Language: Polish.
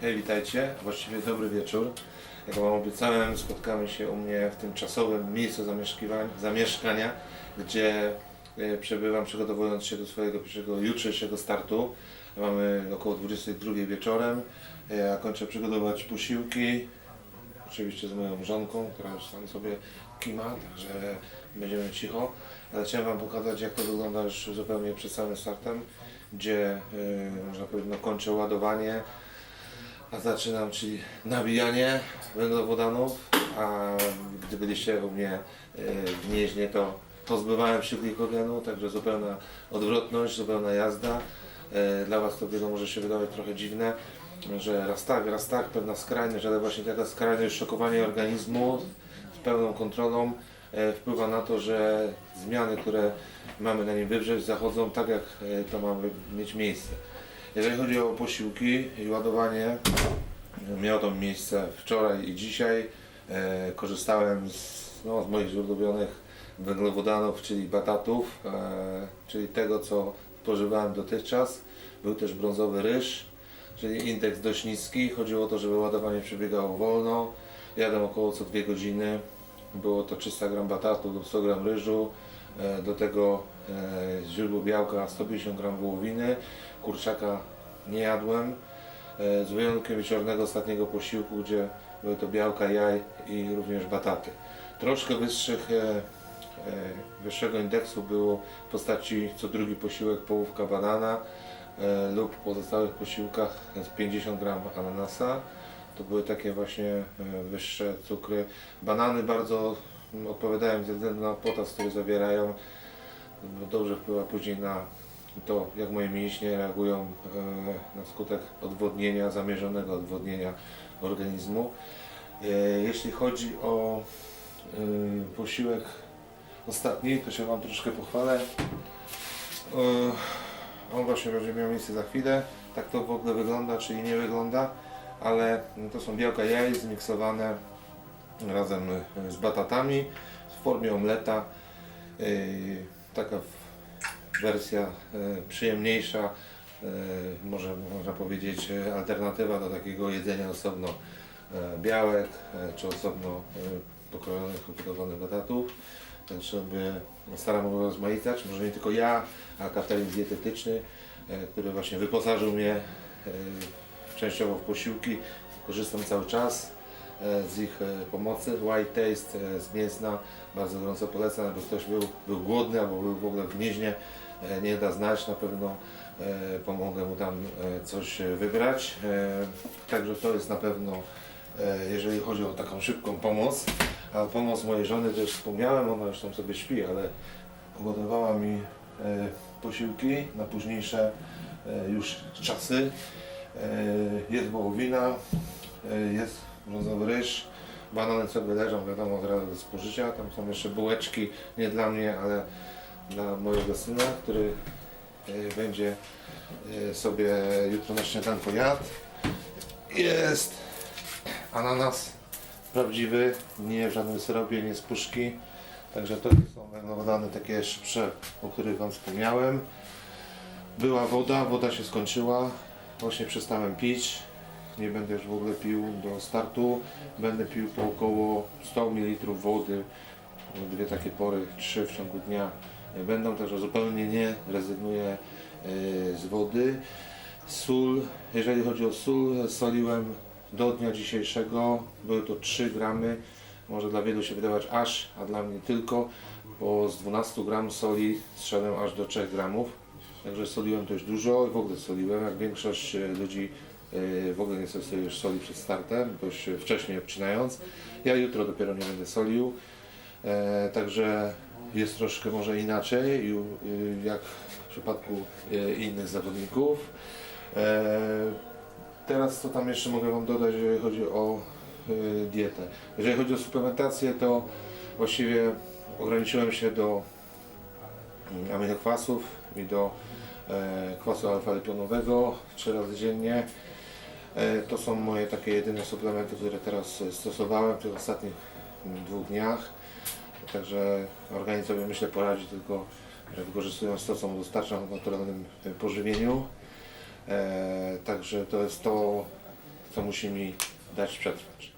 Hej, witajcie. Właściwie dobry wieczór. Jak Wam obiecałem, spotkamy się u mnie w tym czasowym miejscu zamieszkania, gdzie e, przebywam przygotowując się do swojego pierwszego jutrzejszego startu. Mamy około 22 wieczorem. Ja kończę przygotować posiłki, oczywiście z moją żonką, która już tam sobie kima, także będziemy cicho. Ale chciałem Wam pokazać, jak to wygląda już zupełnie przed samym startem, gdzie yy, można powiedzieć, no, kończę ładowanie, zaczynam, czyli nabijanie węglowodanów, a gdy byliście u mnie yy, w Gnieźnie, to pozbywałem się glikogenu, także zupełna odwrotność, zupełna jazda. Yy, Dla Was to wiele może się wydawać trochę dziwne, że raz tak, raz tak, pewna skrajność, ale właśnie taka skrajność szokowania organizmu z pełną kontrolą e, wpływa na to, że zmiany, które mamy na nim wywrzeć, zachodzą tak, jak e, to ma mieć miejsce. Jeżeli chodzi o posiłki i ładowanie, miało to miejsce wczoraj i dzisiaj. E, korzystałem z, no, z moich ulubionych węglowodanów, czyli batatów, e, czyli tego, co spożywałem dotychczas. Był też brązowy ryż, czyli indeks dość niski. Chodziło o to, żeby ładowanie przebiegało wolno. Jadłem około co 2 godziny. Było to 300 gram batatu lub 100 gram ryżu. E, Do tego e, źródło białka 150 gram wołowiny. Kurczaka nie jadłem. E, Z wyjątkiem wieczornego ostatniego posiłku, gdzie były to białka, jaj i również bataty. Troszkę wyższych, wyższego indeksu było w postaci co drugi posiłek połówka banana lub w pozostałych posiłkach z 50 gram ananasa. To były takie właśnie wyższe cukry. Banany bardzo odpowiadają ze względu na potas, który zawierają. Bo Dobrze wpływa później na to, jak moje mięśnie reagują e, na skutek odwodnienia, zamierzonego odwodnienia organizmu. E, Jeśli chodzi o e, posiłek ostatni, to się Wam troszkę pochwalę. On właśnie będzie miał miejsce za chwilę. Tak to w ogóle wygląda, czyli nie wygląda, ale to są białka jaj zmiksowane razem z batatami w formie omleta. E, Taka wersja e, przyjemniejsza, może można powiedzieć alternatywa do takiego jedzenia osobno białek czy osobno pokrojonych, ugotowanych batatów. Tak sobie staram rozmaicać, może nie tylko ja, a catering dietetyczny, który właśnie wyposażył mnie częściowo w posiłki. Korzystam cały czas z ich e, pomocy. White Taste e, z Mięsna, bardzo gorąco polecam, jakby ktoś był, był głodny albo był w ogóle w Gnieźnie, e, nie da znać, na pewno e, pomogę mu tam e, coś e, wybrać. E, Także to jest na pewno, e, jeżeli chodzi o taką szybką pomoc, a pomoc mojej żony też wspomniałem, ona już tam sobie śpi, ale ugotowała mi e, posiłki na późniejsze e, już czasy. E, Jest wołowina, e, jest brązowy ryż, banany sobie leżą, wiadomo, od razu do spożycia. Tam są jeszcze bułeczki, nie dla mnie, ale dla mojego syna, który e, będzie e, sobie jutro na śniadanko jadł. Jest ananas prawdziwy, nie w żadnym syropie, nie z puszki. Także to są węglowodany takie szybsze, o których Wam wspomniałem. Była woda, woda się skończyła. Właśnie przestałem pić. Nie będę już w ogóle pił do startu. Będę pił po około 100 ml wody. Dwie takie pory, trzy w ciągu dnia będą, także zupełnie nie rezygnuję e, z wody. Sól, jeżeli chodzi o sól, soliłem do dnia dzisiejszego. Były to 3 gramy. Może dla wielu się wydawać aż, a dla mnie tylko, bo z 12 gram soli zszedłem aż do 3 gramów. Także soliłem dość dużo i w ogóle soliłem, jak większość e, ludzi w ogóle nie stosuje już soli przed startem, dość wcześnie obcinając. Ja jutro dopiero nie będę solił, e, także jest troszkę może inaczej y, jak w przypadku e, innych zawodników. E, Teraz co tam jeszcze mogę Wam dodać, jeżeli chodzi o y, dietę. Jeżeli chodzi o suplementację, to właściwie ograniczyłem się do mm, aminokwasów i do kwasu alfa-liponowego trzy razy dziennie. E, to są moje takie jedyne suplementy, które teraz e, stosowałem w tych ostatnich mm, dwóch dniach. Także organizm myślę poradzi tylko wykorzystując to, co mu dostarczam w naturalnym e, pożywieniu. Także to jest to, to musimy dać przetrwać.